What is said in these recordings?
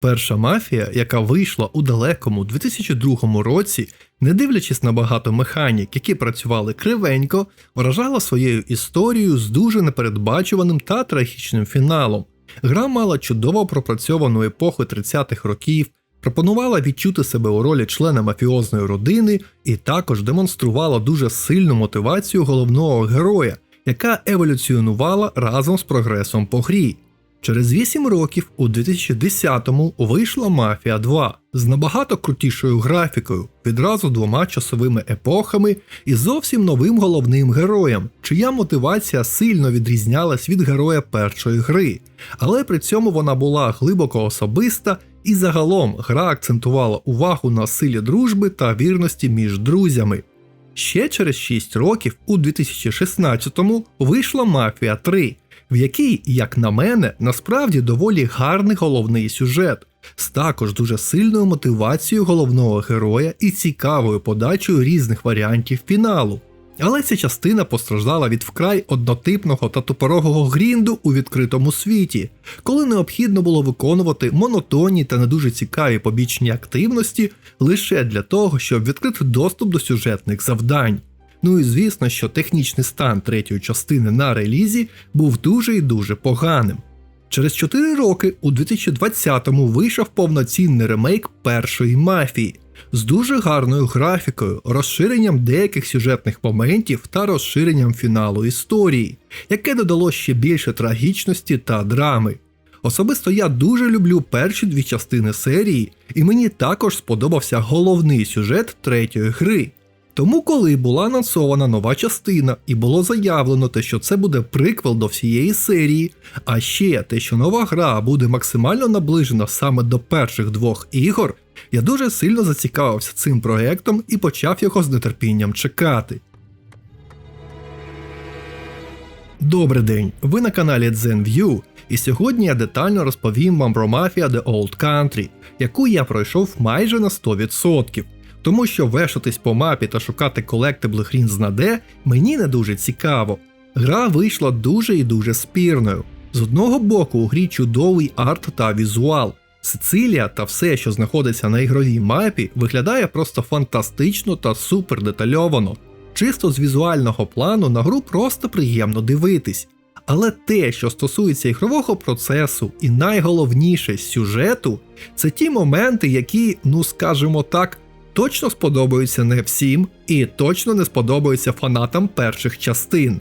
Перша мафія, яка вийшла у далекому 2002 році, не дивлячись на багато механік, які працювали кривенько, вражала своєю історією з дуже непередбачуваним та трагічним фіналом. Гра мала чудово пропрацьовану епоху 30-х років, пропонувала відчути себе у ролі члена мафіозної родини і також демонструвала дуже сильну мотивацію головного героя, яка еволюціонувала разом з прогресом по грі. Через 8 років у 2010-му вийшла Мафія 2 з набагато крутішою графікою, відразу двома часовими епохами і зовсім новим головним героєм, чия мотивація сильно відрізнялась від героя першої гри, але при цьому вона була глибоко особиста і загалом гра акцентувала увагу на силі дружби та вірності між друзями. Ще через 6 років, у 2016-му, вийшла Мафія 3, в якій, як на мене, насправді доволі гарний головний сюжет, з також дуже сильною мотивацією головного героя і цікавою подачею різних варіантів фіналу. Але ця частина постраждала від вкрай однотипного та тупорогого грінду у відкритому світі, коли необхідно було виконувати монотонні та не дуже цікаві побічні активності лише для того, щоб відкрити доступ до сюжетних завдань. Ну і звісно, що технічний стан третьої частини на релізі був дуже і дуже поганим. Через 4 роки у 2020-му вийшов повноцінний ремейк першої мафії з дуже гарною графікою, розширенням деяких сюжетних моментів та розширенням фіналу історії, яке додало ще більше трагічності та драми. Особисто я дуже люблю перші дві частини серії, і мені також сподобався головний сюжет третьої гри. Тому, коли була анонсована нова частина і було заявлено те, що це буде приквел до всієї серії, а ще те, що нова гра буде максимально наближена саме до перших двох ігор, я дуже сильно зацікавився цим проектом і почав його з нетерпінням чекати. Добрий день! Ви на каналі ZenView, і сьогодні я детально розповім вам про Mafia The Old Country, яку я пройшов майже на 100%. Тому що вешатись по мапі та шукати колектибли хрін знаде мені не дуже цікаво. Гра вийшла дуже і дуже спірною. З одного боку, у грі чудовий арт та візуал. Сицилія та все, що знаходиться на ігровій мапі, виглядає просто фантастично та супер детальовано. Чисто з візуального плану на гру просто приємно дивитись. Але те, що стосується ігрового процесу, і найголовніше сюжету, це ті моменти, які, ну скажімо так, точно сподобаються не всім і точно не сподобаються фанатам перших частин.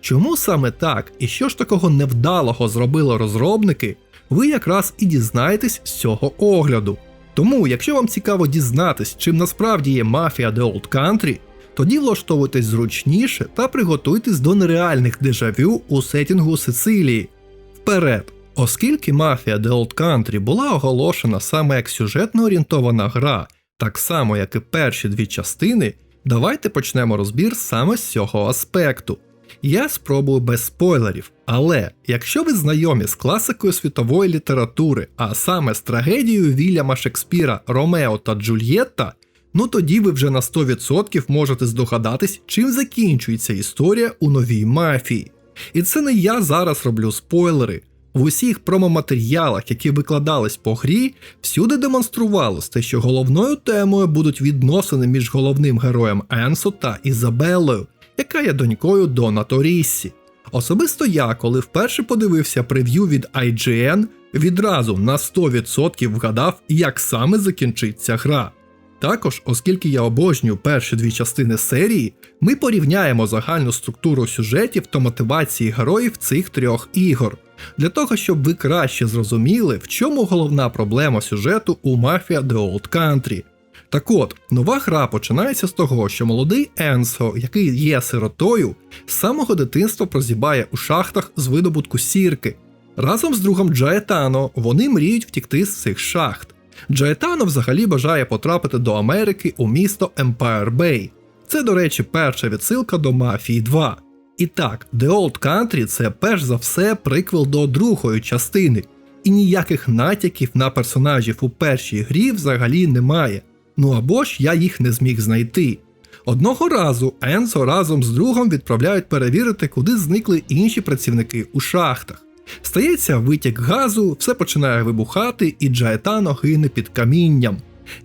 Чому саме так і що ж такого невдалого зробили розробники, ви якраз і дізнаєтесь з цього огляду. Тому, якщо вам цікаво дізнатись, чим насправді є Mafia The Old Country, тоді влаштовуйтесь зручніше та приготуйтесь до нереальних дежавю у сетінгу Сицилії. Вперед! Оскільки Mafia The Old Country була оголошена саме як сюжетно орієнтована гра, так само як і перші дві частини, давайте почнемо розбір саме з цього аспекту. Я спробую без спойлерів, але якщо ви знайомі з класикою світової літератури, а саме з трагедією Вільяма Шекспіра Ромео та Джульєтта, ну тоді ви вже на 100% можете здогадатись, чим закінчується історія у новій мафії. І це не я зараз роблю спойлери. В усіх промоматеріалах, які викладались по грі, всюди демонструвалось те, що головною темою будуть відносини між головним героєм Енсо та Ізабеллою, яка є донькою Дона Торіссі. Особисто я, коли вперше подивився прев'ю від IGN, відразу на 100% вгадав, як саме закінчиться гра. Також, оскільки я обожнюю перші дві частини серії, ми порівняємо загальну структуру сюжетів та мотивації героїв цих трьох ігор, для того, щоб ви краще зрозуміли, в чому головна проблема сюжету у Mafia The Old Country. Так от, нова гра починається з того, що молодий Енсо, який є сиротою, з самого дитинства прозібає у шахтах з видобутку сірки. Разом з другом Джаетано вони мріють втікти з цих шахт. Джаетано взагалі бажає потрапити до Америки у місто Empire Bay. Це, до речі, перша відсилка до Мафії 2. І так, The Old Country це перш за все приквел до другої частини, і ніяких натяків на персонажів у першій грі взагалі немає. Ну або ж я їх не зміг знайти. Одного разу Енсо разом з другом відправляють перевірити, куди зникли інші працівники у шахтах. Стається витік газу, все починає вибухати, і Джаетано гине під камінням.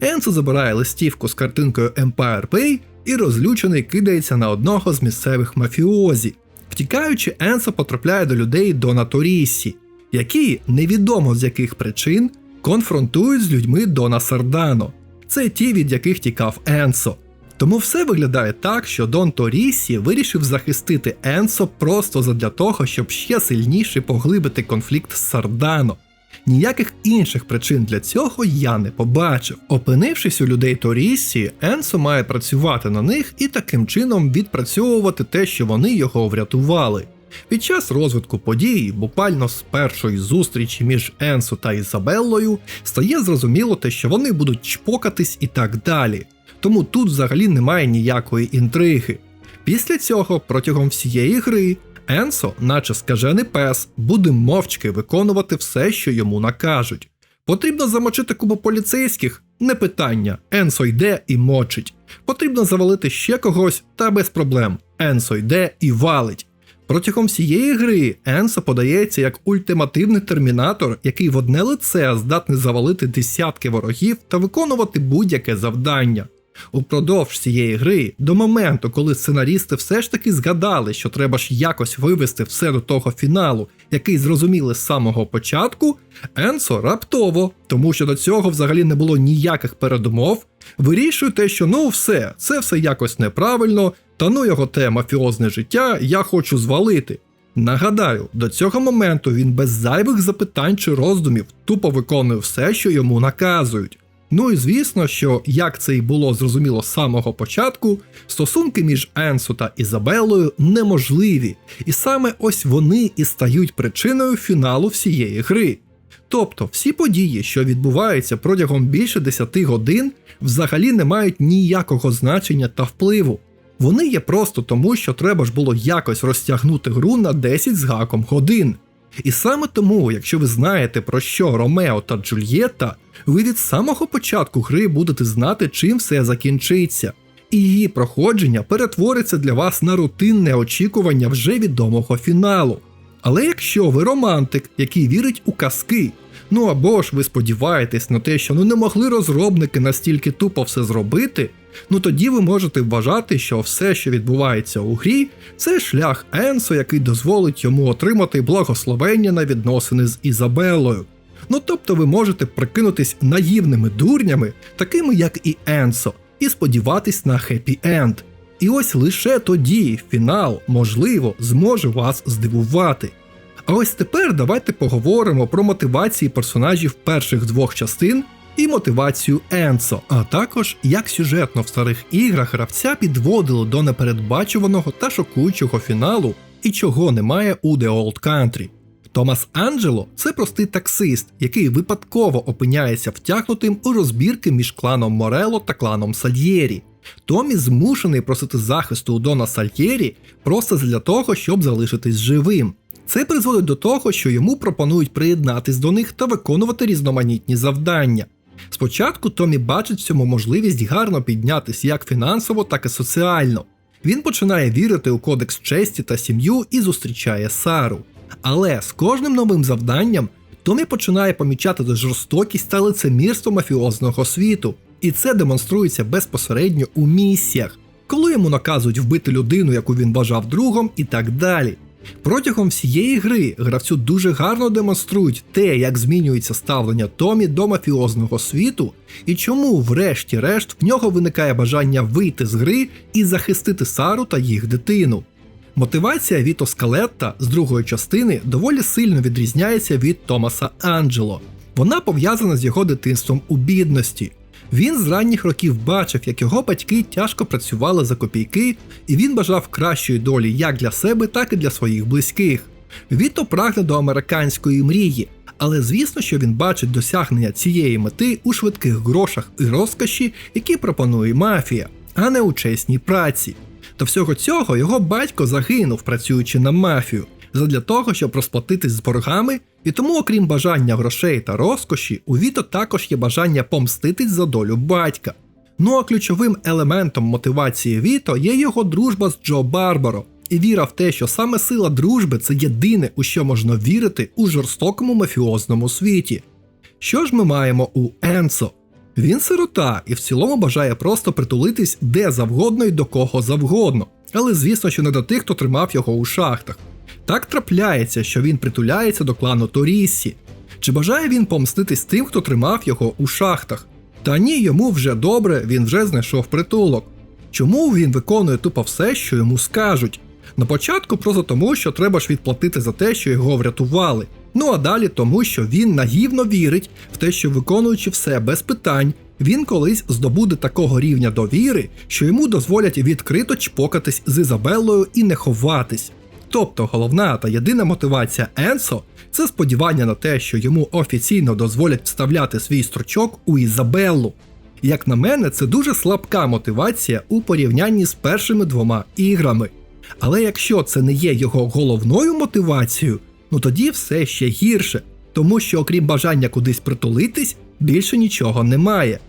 Енсо забирає листівку з картинкою Empire Pay і розлючений кидається на одного з місцевих мафіозі. Втікаючи, Енсо потрапляє до людей Дона Торісі, які невідомо з яких причин конфронтують з людьми Дона Сардано. Це ті, від яких тікав Енсо. Тому все виглядає так, що Дон Торісі вирішив захистити Енсо просто задля того, щоб ще сильніше поглибити конфлікт з Сардано. Ніяких інших причин для цього я не побачив. Опинившись у людей Торісі, Енсо має працювати на них і таким чином відпрацьовувати те, що вони його врятували. Під час розвитку подій, буквально з першої зустрічі між Енсо та Ізабеллою, стає зрозуміло те, що вони будуть чпокатись і так далі. Тому тут взагалі немає ніякої інтриги. Після цього, протягом всієї гри, Енсо, наче скажений пес, буде мовчки виконувати все, що йому накажуть. Потрібно замочити кубу поліцейських не питання. Енсо йде і мочить. Потрібно завалити ще когось, та без проблем. Енсо йде і валить. Протягом всієї гри Енсо подається як ультимативний термінатор, який в одне лице здатний завалити десятки ворогів та виконувати будь-яке завдання. Упродовж цієї гри, до моменту, коли сценарісти все ж таки згадали, що треба ж якось вивести все до того фіналу, який зрозуміли з самого початку, Енсо раптово, тому що до цього взагалі не було ніяких передумов, вирішує те, що ну все, це все якось неправильно, та ну його те мафіозне життя, я хочу звалити. Нагадаю, до цього моменту він без зайвих запитань чи роздумів тупо виконує все, що йому наказують. Ну і звісно, що як це і було зрозуміло з самого початку, стосунки між Енсо та Ізабеллою неможливі, і саме ось вони і стають причиною фіналу всієї гри. Тобто всі події, що відбуваються протягом більше 10 годин, взагалі не мають ніякого значення та впливу. Вони є просто тому, що треба ж було якось розтягнути гру на 10 з гаком годин. І саме тому, якщо ви знаєте про що Ромео та Джульєтта, ви від самого початку гри будете знати, чим все закінчиться, і її проходження перетвориться для вас на рутинне очікування вже відомого фіналу. Але якщо ви романтик, який вірить у казки, ну або ж ви сподіваєтесь на те, що ну не могли розробники настільки тупо все зробити, ну тоді ви можете вважати, що все, що відбувається у грі, це шлях Енсо, який дозволить йому отримати благословення на відносини з Ізабелою. Ну тобто ви можете прикинутись наївними дурнями, такими як і Енсо, і сподіватись на хеппі енд. І ось лише тоді фінал, можливо, зможе вас здивувати. А ось тепер давайте поговоримо про мотивації персонажів перших двох частин і мотивацію Енсо, а також як сюжетно в старих іграх гравця підводило до непередбачуваного та шокуючого фіналу і чого немає у The Old Country. Томас Анджело це простий таксист, який випадково опиняється втягнутим у розбірки між кланом Морело та кланом Сальєрі. Томі змушений просити захисту у Дона Сальєрі просто для того, щоб залишитись живим. Це призводить до того, що йому пропонують приєднатись до них та виконувати різноманітні завдання. Спочатку Томі бачить в цьому можливість гарно піднятися як фінансово, так і соціально. Він починає вірити у кодекс честі та сім'ю і зустрічає Сару. Але з кожним новим завданням Томі починає помічати жорстокість та лицемірство мафіозного світу, і це демонструється безпосередньо у місіях, коли йому наказують вбити людину, яку він вважав другом, і так далі. Протягом всієї гри гравцю дуже гарно демонструють те, як змінюється ставлення Томі до мафіозного світу, і чому, врешті-решт, в нього виникає бажання вийти з гри і захистити Сару та їх дитину. Мотивація Віто Скалетта з другої частини доволі сильно відрізняється від Томаса Анджело. Вона пов'язана з його дитинством у бідності. Він з ранніх років бачив, як його батьки тяжко працювали за копійки, і він бажав кращої долі як для себе, так і для своїх близьких. Віто прагне до американської мрії, але звісно, що він бачить досягнення цієї мети у швидких грошах і розкоші, які пропонує мафія, а не у чесній праці. До всього цього його батько загинув, працюючи на мафію, задля того, щоб розплатитись з боргами, і тому, окрім бажання грошей та розкоші, у Віто також є бажання помститись за долю батька. Ну а ключовим елементом мотивації Віто є його дружба з Джо Барбаро, і віра в те, що саме сила дружби це єдине, у що можна вірити у жорстокому мафіозному світі. Що ж ми маємо у Енсо? Він сирота і в цілому бажає просто притулитись де завгодно і до кого завгодно, але звісно, що не до тих, хто тримав його у шахтах. Так трапляється, що він притуляється до клану Торіссі. Чи бажає він помститись тим, хто тримав його у шахтах? Та ні, йому вже добре, він вже знайшов притулок. Чому він виконує тупо все, що йому скажуть? На початку просто тому, що треба ж відплатити за те, що його врятували. Ну а далі тому, що він наївно вірить в те, що виконуючи все без питань, він колись здобуде такого рівня довіри, що йому дозволять відкрито чпокатись з Ізабеллою і не ховатись. Тобто головна та єдина мотивація Енсо це сподівання на те, що йому офіційно дозволять вставляти свій строчок у Ізабеллу. Як на мене, це дуже слабка мотивація у порівнянні з першими двома іграми. Але якщо це не є його головною мотивацією, ну тоді все ще гірше, тому що окрім бажання кудись притулитись, більше нічого немає.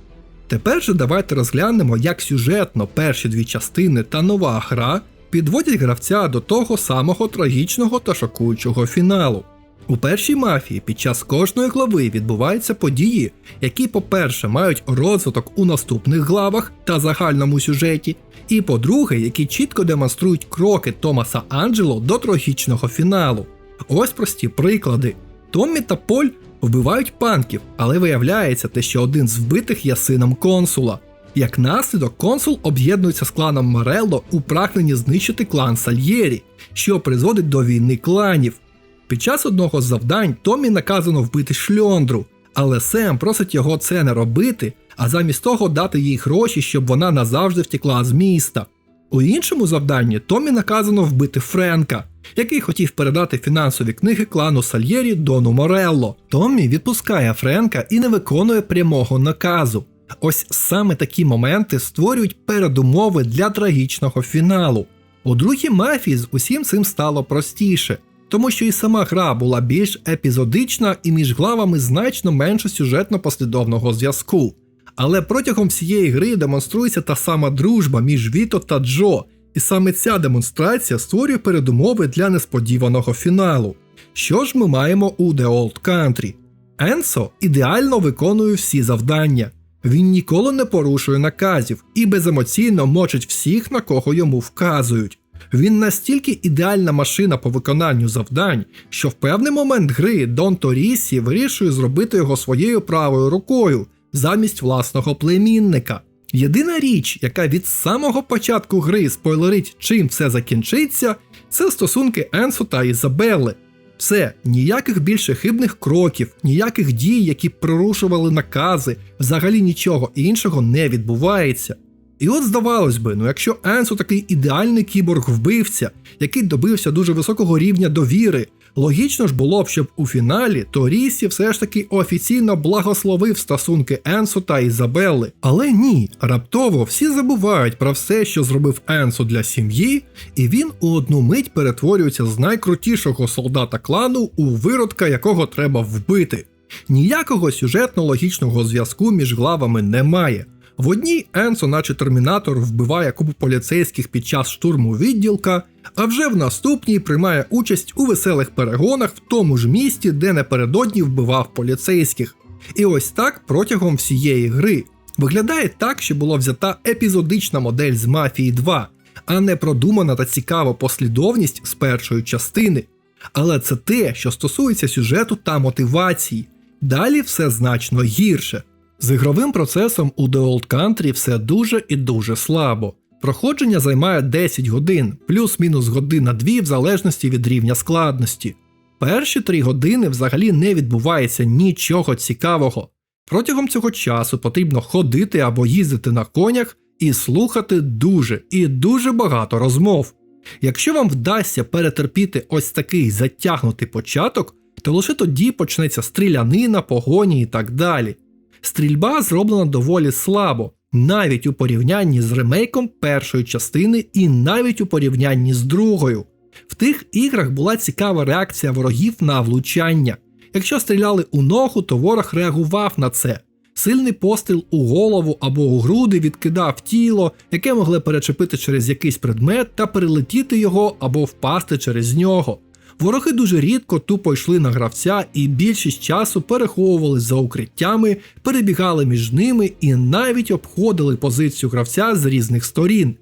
Тепер же давайте розглянемо, як сюжетно перші дві частини та нова гра підводять гравця до того самого трагічного та шокуючого фіналу. У першій мафії під час кожної глави відбуваються події, які, по-перше, мають розвиток у наступних главах та загальному сюжеті, і по-друге, які чітко демонструють кроки Томаса Анджело до трагічного фіналу. Ось прості приклади. Томмі та Поль вбивають панків, але виявляється те, що один з вбитих є сином консула. Як наслідок, консул об'єднується з кланом Марелло у прагненні знищити клан Сальєрі, що призводить до війни кланів. Під час одного з завдань Томі наказано вбити шльондру, але Сем просить його це не робити, а замість того дати їй гроші, щоб вона назавжди втекла з міста. У іншому завданні Томі наказано вбити Френка, який хотів передати фінансові книги клану Сальєрі Дону Морелло. Томмі відпускає Френка і не виконує прямого наказу. Ось саме такі моменти створюють передумови для трагічного фіналу. У другій мафії з усім цим стало простіше, тому що і сама гра була більш епізодична і між главами значно менше сюжетно послідовного зв'язку. Але протягом всієї гри демонструється та сама дружба між Віто та Джо, і саме ця демонстрація створює передумови для несподіваного фіналу. Що ж ми маємо у The Old Country? Енсо ідеально виконує всі завдання. Він ніколи не порушує наказів і беземоційно мочить всіх, на кого йому вказують. Він настільки ідеальна машина по виконанню завдань, що в певний момент гри Дон Торісі вирішує зробити його своєю правою рукою замість власного племінника. Єдина річ, яка від самого початку гри спойлерить, чим все закінчиться, це стосунки Енсо та Ізабелли. Все, ніяких більше хибних кроків, ніяких дій, які прорушували накази, взагалі нічого іншого не відбувається. І от здавалось би, ну якщо Енсо такий ідеальний кіборг-вбивця, який добився дуже високого рівня довіри, логічно ж було б, щоб у фіналі Торісі все ж таки офіційно благословив стосунки Енсо та Ізабелли. Але ні, раптово всі забувають про все, що зробив Енсо для сім'ї, і він у одну мить перетворюється з найкрутішого солдата клану у виродка, якого треба вбити. Ніякого сюжетно-логічного зв'язку між главами немає. В одній Енсо, наче термінатор, вбиває купу поліцейських під час штурму відділка, а вже в наступній приймає участь у веселих перегонах в тому ж місті, де напередодні вбивав поліцейських. І ось так протягом всієї гри. Виглядає так, що була взята епізодична модель з Мафії 2, а не продумана та цікава послідовність з першої частини. Але це те, що стосується сюжету та мотивації. Далі все значно гірше. З ігровим процесом у The Old Country все дуже і дуже слабо. Проходження займає 10 годин, плюс-мінус година 2 в залежності від рівня складності. Перші 3 години взагалі не відбувається нічого цікавого. Протягом цього часу потрібно ходити або їздити на конях і слухати дуже і дуже багато розмов. Якщо вам вдасться перетерпіти ось такий затягнутий початок, то лише тоді почнеться стрілянина, погоні і так далі. Стрільба зроблена доволі слабо, навіть у порівнянні з ремейком першої частини і навіть у порівнянні з другою. В тих іграх була цікава реакція ворогів на влучання. Якщо стріляли у ногу, то ворог реагував на це. Сильний постріл у голову або у груди відкидав тіло, яке могли перечепити через якийсь предмет та перелетіти його або впасти через нього. Вороги дуже рідко тупо йшли на гравця і більшість часу переховувались за укриттями, перебігали між ними і навіть обходили позицію гравця з різних сторін.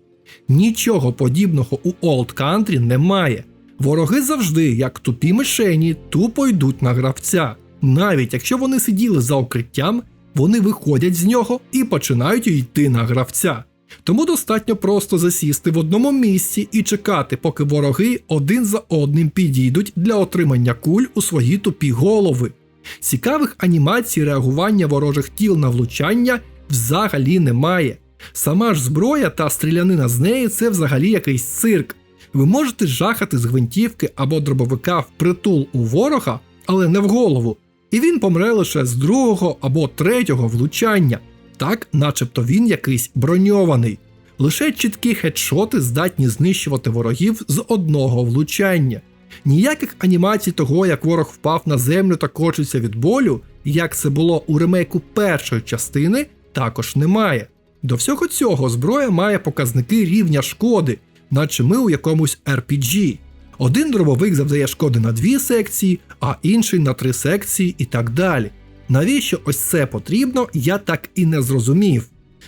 Нічого подібного у Old Country немає. Вороги завжди, як тупі мишені, тупо йдуть на гравця. Навіть якщо вони сиділи за укриттям, вони виходять з нього і починають йти на гравця. Тому достатньо просто засісти в одному місці і чекати, поки вороги один за одним підійдуть для отримання куль у свої тупі голови. Цікавих анімацій реагування ворожих тіл на влучання взагалі немає. Сама ж зброя та стрілянина з неї це взагалі якийсь цирк. Ви можете жахати з гвинтівки або дробовика в притул у ворога, але не в голову, і він помре лише з другого або третього влучання, так начебто він якийсь броньований. Лише чіткі хедшоти здатні знищувати ворогів з одного влучання. Ніяких анімацій того, як ворог впав на землю та кочиться від болю, як це було у ремейку першої частини, також немає. До всього цього зброя має показники рівня шкоди, наче ми у якомусь RPG. Один дробовик завдає шкоди на дві секції, а інший на три секції і так далі. Навіщо ось це потрібно, я так і не зрозумів.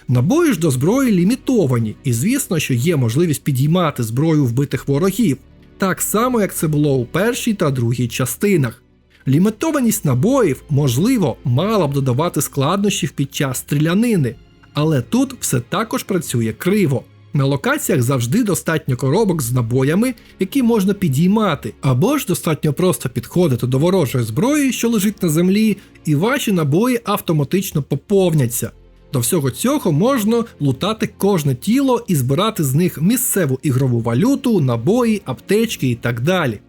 Набої ж до зброї лімітовані, і звісно, що є можливість підіймати зброю вбитих ворогів, так само як це було у першій та другій частинах. Лімітованість набоїв, можливо, мала б додавати складнощів під час стрілянини, але тут все також працює криво. На локаціях завжди достатньо коробок з набоями, які можна підіймати, або ж достатньо просто підходити до ворожої зброї, що лежить на землі, і ваші набої автоматично поповняться. До всього цього можна лутати кожне тіло і збирати з них місцеву ігрову валюту, набої, аптечки і так далі.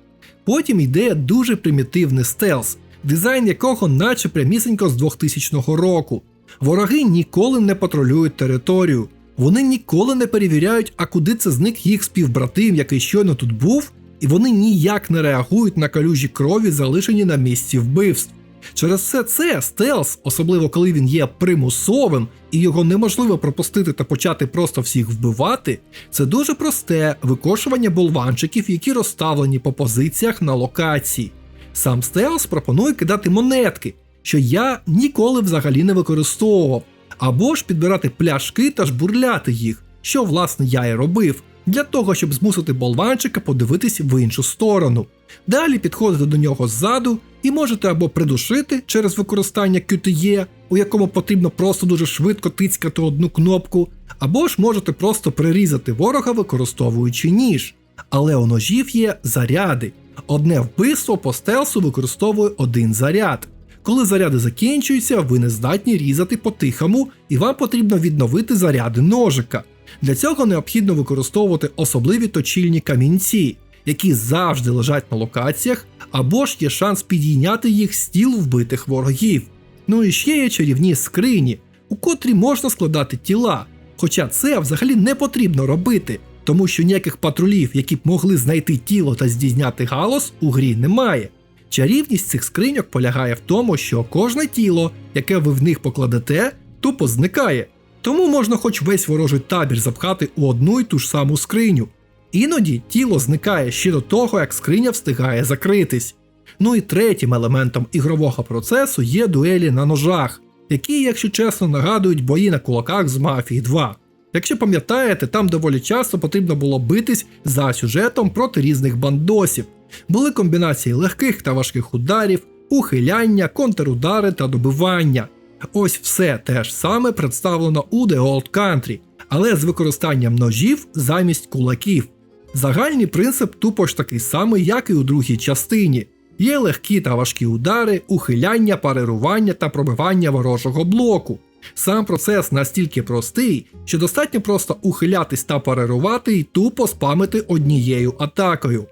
Потім йде дуже примітивний стелс, дизайн якого наче прямісінько з 2000 року. Вороги ніколи не патрулюють територію, вони ніколи не перевіряють, а куди це зник їх співбратим, який щойно тут був, і вони ніяк не реагують на калюжі крові, залишені на місці вбивств. Через все це стелс, особливо коли він є примусовим і його неможливо пропустити та почати просто всіх вбивати, це дуже просте викошування болванчиків, які розставлені по позиціях на локації. Сам стелс пропонує кидати монетки, що я ніколи взагалі не використовував, або ж підбирати пляшки та жбурляти їх, що власне я і робив, для того, щоб змусити болванчика подивитись в іншу сторону. Далі підходите до нього ззаду і можете або придушити через використання QTE, у якому потрібно просто дуже швидко тицькати одну кнопку, або ж можете просто прирізати ворога, використовуючи ніж. Але у ножів є заряди. Одне вбивство по стелсу використовує один заряд. Коли заряди закінчуються, ви не здатні різати по-тихому, і вам потрібно відновити заряди ножика. Для цього необхідно використовувати особливі точильні камінці, які завжди лежать на локаціях, або ж є шанс підійняти їх з тіл вбитих ворогів. Ну і ще є чарівні скрині, у котрі можна складати тіла. Хоча це взагалі не потрібно робити, тому що ніяких патрулів, які б могли знайти тіло та здійняти галос, у грі немає. Чарівність цих скриньок полягає в тому, що кожне тіло, яке ви в них покладете, тупо зникає. Тому можна хоч весь ворожий табір запхати у одну й ту ж саму скриню. Іноді тіло зникає ще до того, як скриня встигає закритись. Ну і третім елементом ігрового процесу є дуелі на ножах, які, якщо чесно, нагадують бої на кулаках з Мафії 2. Якщо пам'ятаєте, там доволі часто потрібно було битись за сюжетом проти різних бандосів. Були комбінації легких та важких ударів, ухиляння, контрудари та добивання. Ось все те ж саме представлено у The Old Country, але з використанням ножів замість кулаків. Загальний принцип тупо ж такий самий, як і у другій частині. Є легкі та важкі удари, ухиляння, парирування та пробивання ворожого блоку. Сам процес настільки простий, що достатньо просто ухилятись та парирувати і тупо спамити однією атакою.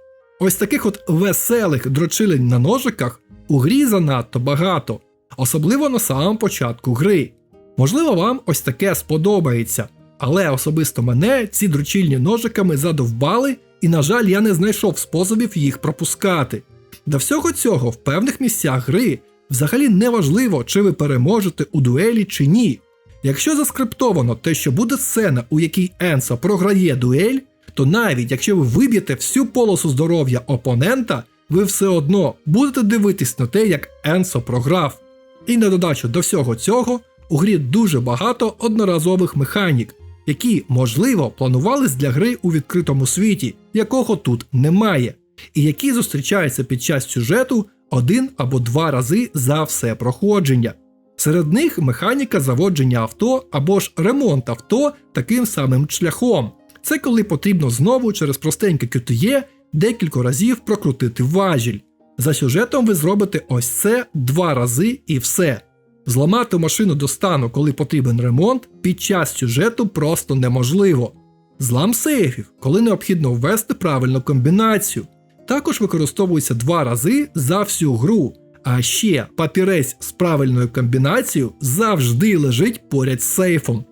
Ось таких от веселих дрочилень на ножиках у грі занадто багато, особливо на самому початку гри. Можливо, вам ось таке сподобається, але особисто мене ці дрочильні ножиками задовбали, і, на жаль, я не знайшов способів їх пропускати. До всього цього, в певних місцях гри взагалі не важливо, чи ви переможете у дуелі чи ні. Якщо заскриптовано те, що буде сцена, у якій Енсо програє дуель, то навіть якщо ви виб'єте всю полосу здоров'я опонента, ви все одно будете дивитись на те, як Енсо програв. І на додачу до всього цього, у грі дуже багато одноразових механік, які, можливо, планувались для гри у відкритому світі, якого тут немає, і які зустрічаються під час сюжету один або два рази за все проходження. Серед них механіка заводження авто або ж ремонт авто таким самим шляхом. Це коли потрібно знову через простеньке QTE декілька разів прокрутити важіль. За сюжетом ви зробите ось це два рази і все. Зламати машину до стану, коли потрібен ремонт, під час сюжету просто неможливо. Злам сейфів, коли необхідно ввести правильну комбінацію. Також використовується два рази за всю гру. А ще папірець з правильною комбінацією завжди лежить поряд з сейфом.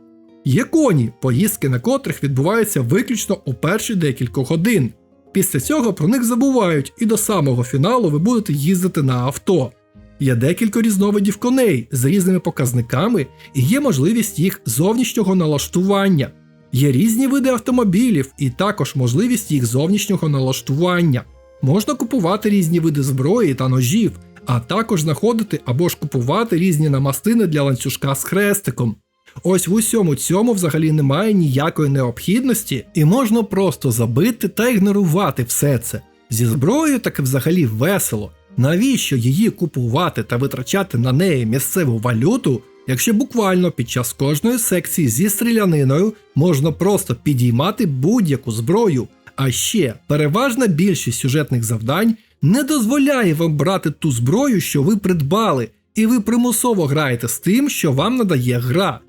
Є коні, поїздки на котрих відбуваються виключно у перші декілька годин. Після цього про них забувають, і до самого фіналу ви будете їздити на авто. Є декілька різновидів коней з різними показниками і є можливість їх зовнішнього налаштування. Є різні види автомобілів і також можливість їх зовнішнього налаштування. Можна купувати різні види зброї та ножів, а також знаходити або ж купувати різні намастини для ланцюжка з хрестиком. Ось в усьому цьому взагалі немає ніякої необхідності, і можна просто забити та ігнорувати все це. Зі зброєю таки взагалі весело. Навіщо її купувати та витрачати на неї місцеву валюту, якщо буквально під час кожної секції зі стріляниною можна просто підіймати будь-яку зброю, а ще переважна більшість сюжетних завдань не дозволяє вам брати ту зброю, що ви придбали, і ви примусово граєте з тим, що вам надає гра.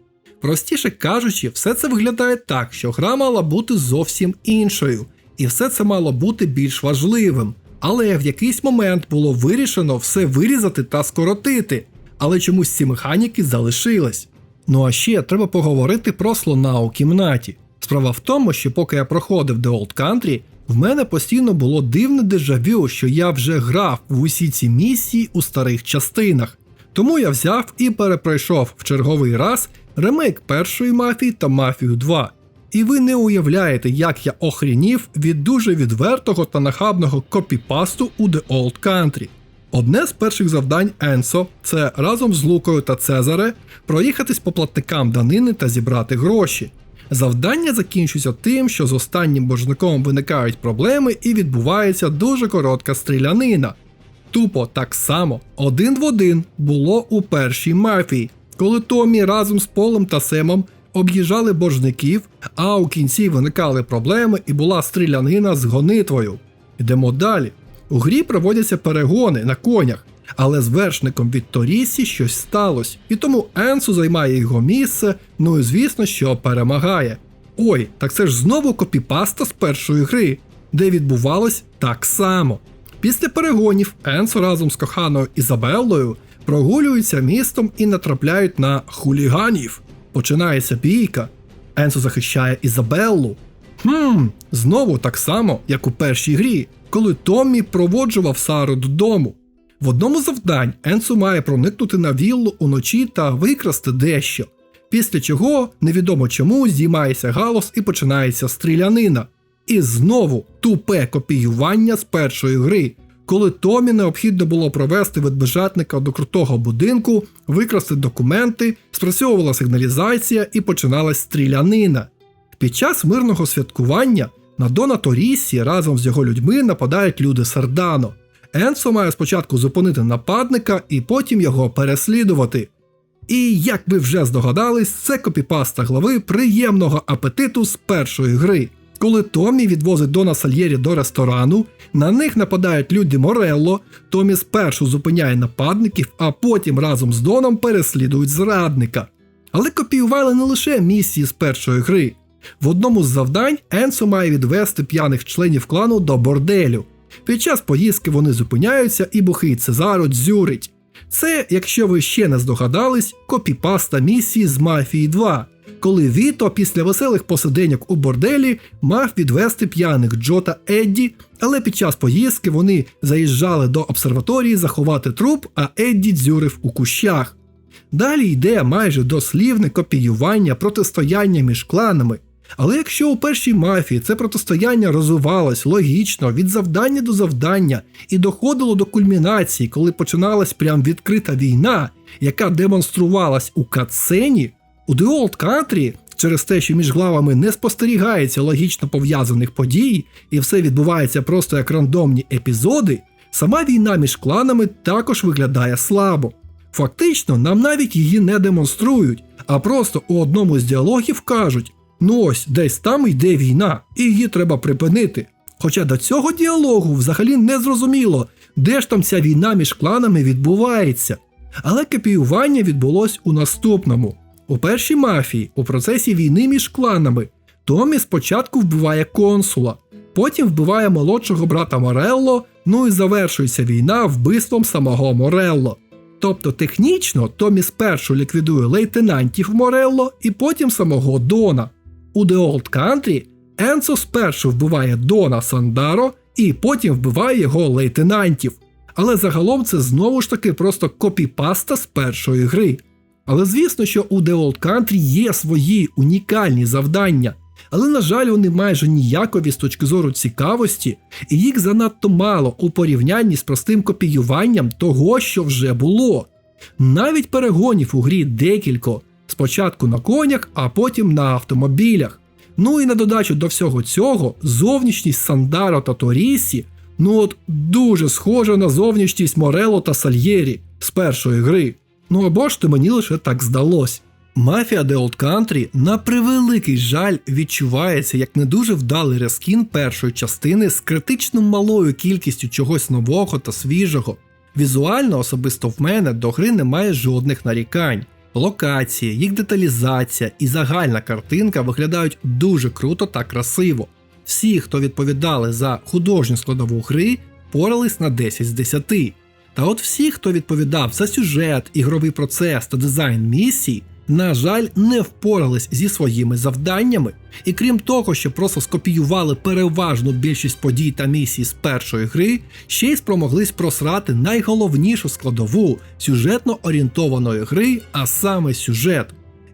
Простіше кажучи, все це виглядає так, що гра мала бути зовсім іншою, і все це мало бути більш важливим. Але в якийсь момент було вирішено все вирізати та скоротити, але чомусь ці механіки залишились. Ну а ще треба поговорити про слона у кімнаті. Справа в тому, що поки я проходив The Old Country, в мене постійно було дивне дежавю, що я вже грав в усі ці місії у старих частинах. Тому я взяв і перепройшов в черговий раз ремейк першої мафії та мафію 2. І ви не уявляєте, як я охрінів від дуже відвертого та нахабного копіпасту у The Old Country. Одне з перших завдань Енсо це разом з Лукою та Цезаре проїхатись по платникам данини та зібрати гроші. Завдання закінчується тим, що з останнім боржником виникають проблеми і відбувається дуже коротка стрілянина. Тупо так само один в один було у першій мафії, коли Томі разом з Полем та Семом об'їжджали боржників, а у кінці виникали проблеми і була стрілянина з гонитвою. Йдемо далі. У грі проводяться перегони на конях, але з вершником від Торісі щось сталося, і тому Енсу займає його місце, ну і звісно, що перемагає. Ой, так це ж знову копіпаста з першої гри, де відбувалось так само. Після перегонів Енсо разом з коханою Ізабеллою прогулюються містом і натрапляють на хуліганів. Починається бійка. Енсо захищає Ізабеллу. Хм, знову так само, як у першій грі, коли Томмі проводжував Сару додому. В одному завдань Енсо має проникнути на віллу уночі та викрасти дещо, після чого невідомо чому здіймається галос і починається стрілянина. І знову тупе копіювання з першої гри, коли Томі необхідно було провести ведмежатника до крутого будинку, викрасти документи, спрацьовувала сигналізація і починалась стрілянина. Під час мирного святкування на Дона Торісі разом з його людьми нападають люди Сардано. Енсо має спочатку зупинити нападника і потім його переслідувати. І як ви вже здогадались, це копіпаста глави приємного апетиту з першої гри. Коли Томі відвозить Дона Сальєрі до ресторану, на них нападають люди Морелло, Томі спершу зупиняє нападників, а потім разом з Доном переслідують зрадника. Але копіювали не лише місії з першої гри. В одному з завдань Енсо має відвести п'яних членів клану до борделю. Під час поїздки вони зупиняються і бухий Цезаро дзюрить. Це, якщо ви ще не здогадались, копіпаста місії з Мафії 2, коли Віто після веселих посиденьок у борделі мав відвести п'яних Джо та Едді, але під час поїздки вони заїжджали до обсерваторії заховати труп, а Едді дзюрив у кущах. Далі йде майже дослівне копіювання протистояння між кланами. Але якщо у першій мафії це протистояння розвивалось логічно від завдання до завдання і доходило до кульмінації, коли починалась прям відкрита війна, яка демонструвалась у катсцені, у The Old Country через те, що між главами не спостерігається логічно пов'язаних подій, і все відбувається просто як рандомні епізоди, сама війна між кланами також виглядає слабо. Фактично, нам навіть її не демонструють, а просто у одному з діалогів кажуть: ну ось десь там йде війна, і її треба припинити. Хоча до цього діалогу взагалі не зрозуміло, де ж там ця війна між кланами відбувається. Але копіювання відбулось у наступному. У першій мафії, у процесі війни між кланами, Томі спочатку вбиває консула, потім вбиває молодшого брата Морелло, ну і завершується війна вбивством самого Морелло. Тобто технічно Томі спершу ліквідує лейтенантів Морелло і потім самого Дона. У The Old Country Енсо спершу вбиває Дона Сандаро і потім вбиває його лейтенантів. Але загалом це знову ж таки просто копіпаста з першої гри. Але звісно, що у The Old Country є свої унікальні завдання, але, на жаль, вони майже ніякові з точки зору цікавості, і їх занадто мало у порівнянні з простим копіюванням того, що вже було. Навіть перегонів у грі декілько, спочатку на конях, а потім на автомобілях. Ну і на додачу до всього цього, зовнішність Сандаро та Торісі, ну от дуже схожа на зовнішність Морело та Сальєрі з першої гри. Ну або ж то мені лише так здалось. Мафія The Old Country на превеликий жаль відчувається як не дуже вдалий рескін першої частини з критично малою кількістю чогось нового та свіжого. Візуально, особисто в мене, до гри немає жодних нарікань. Локації, їх деталізація і загальна картинка виглядають дуже круто та красиво. Всі, хто відповідали за художню складову гри, порались на 10 з 10. Та от всі, хто відповідав за сюжет, ігровий процес та дизайн місій, на жаль, не впорались зі своїми завданнями, і крім того, що просто скопіювали переважну більшість подій та місій з першої гри, ще й спромоглись просрати найголовнішу складову сюжетно орієнтованої гри, а саме сюжет.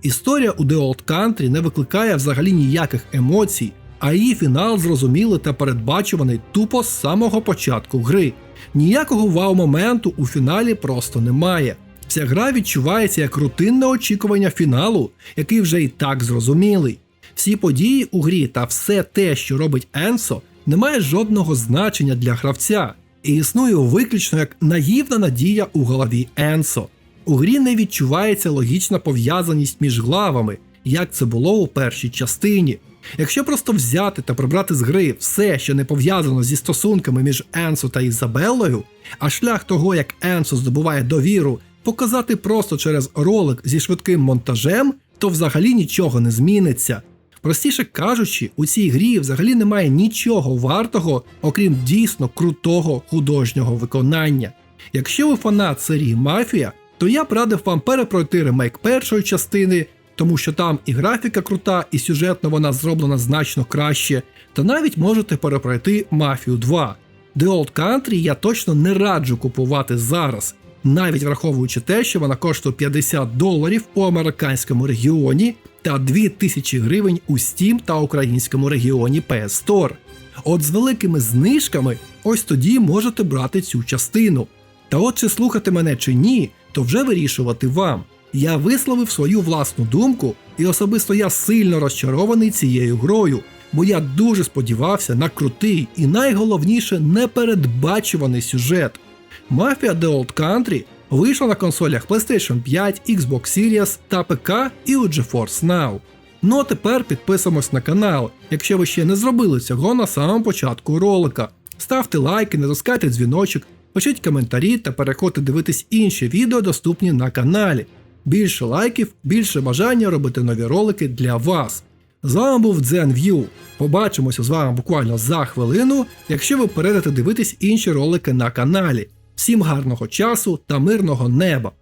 Історія у The Old Country не викликає взагалі ніяких емоцій, а її фінал зрозумілий та передбачуваний тупо з самого початку гри. Ніякого вау-моменту у фіналі просто немає. Вся гра відчувається як рутинне очікування фіналу, який вже і так зрозумілий. Всі події у грі та все те, що робить Енсо, не має жодного значення для гравця і існує виключно як наївна надія у голові Енсо. У грі не відчувається логічна пов'язаність між главами, як це було у першій частині. Якщо просто взяти та прибрати з гри все, що не пов'язано зі стосунками між Енсо та Ізабеллою, а шлях того, як Енсо здобуває довіру, показати просто через ролик зі швидким монтажем, то взагалі нічого не зміниться. Простіше кажучи, у цій грі взагалі немає нічого вартого, окрім дійсно крутого художнього виконання. Якщо ви фанат серії Мафія, то я б радив вам перепройти ремейк першої частини, тому що там і графіка крута, і сюжетно вона зроблена значно краще, та навіть можете перепройти Мафію 2. The Old Country я точно не раджу купувати зараз, навіть враховуючи те, що вона коштує 50 доларів у американському регіоні та 2000 гривень у Steam та українському регіоні PS Store. От з великими знижками ось тоді можете брати цю частину. Та от чи слухати мене чи ні, то вже вирішувати вам. Я висловив свою власну думку, і особисто я сильно розчарований цією грою, бо я дуже сподівався на крутий і найголовніше непередбачуваний сюжет. Mafia The Old Country вийшла на консолях PlayStation 5, Xbox Series та ПК і у GeForce Now. Ну а тепер підписуємось на канал, якщо ви ще не зробили цього на самому початку ролика. Ставте лайки, натискайте дзвіночок, пишіть коментарі та переходьте дивитись інші відео, доступні на каналі. Більше лайків, більше бажання робити нові ролики для вас. З вами був DzenView. Побачимося з вами буквально за хвилину, якщо ви перейдете дивитись інші ролики на каналі. Всім гарного часу та мирного неба!